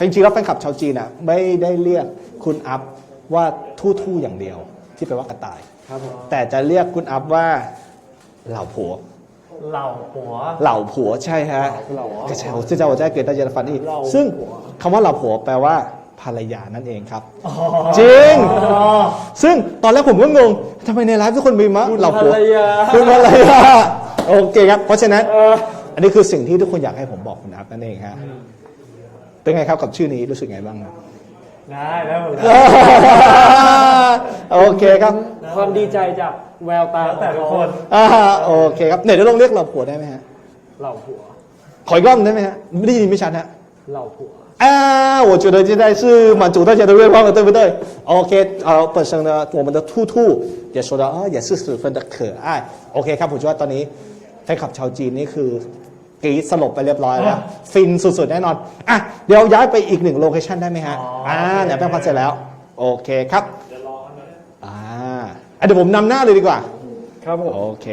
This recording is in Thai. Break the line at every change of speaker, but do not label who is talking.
จริงๆแล้วแฟนคลับชาวจีนอะไม่ได้เรียกคุณอัพว่าทู่ทู่ๆอย่างเดียว ที่แปลว่ากระต่าย
ครับผม
แต่จะเรียกคุณอัพว่าเหล่าผัว
เหล่าหัว
เหล่าผัวใช่ฮะ
เหล่าผัว
ก็ใช่จะจะว่าจะเกิดได้เยอรฟันอีก
เหล่า
ซึ่ง
ผัว
คำว่าเหล่าผัวแปลว่าภรรยานั่นเองครับ
อ๋อ
จริง
อ๋อ
ซึ่งตอนแรกผมก็งงทำไมในไลฟ์ทุกคนมีมะ
คุณ
เหล่าผัว
ภรรยา
คุณภรรยาโอเคครับ เพราะฉะนั้น
เออ
อันนี้คือสิ่งที่ทุกคนอยากให้ผมบอกคุณอัพนั่นเองฮะ เป็นไงครับกับชื่อนี้รู้สึกไงบ้างครับ
ได้แล้วหมด
โอเคครับ
ความดีใจจากแววตาของแต่ละคน
อ่าโอเคครับเนี่ยเดี๋ยวลองเรียกเหล่าผัวได้ไหมฮะ
เหล่าผัว
ขออีกรอบหนึ่งได้ไหมฮะไม่ได้ยินไม่ชัดฮะ
เหล่าผัว
啊，我觉得现在是满足大家的愿望了，对不对？OK，呃，本身呢，我们的兔兔也说的啊，也是十分的可爱。OK ครับผมคิดว่าตอนนี้แฟนคลับชาวจีนนี่คือก รีดสลบไปเรียบร้อยแล้ว ฟินสุดๆ แน่นอน อะ เดี๋ยวย้ายไปอีกหนึ่งโลเคชันได้ไหมฮะ อ่าเดี๋ยวแป้งพัดเสร็จแล้ว โอเคครับอ่าอะเดี๋ยวผมนำหน้าเลยดีกว่า
ครับผม
โอเค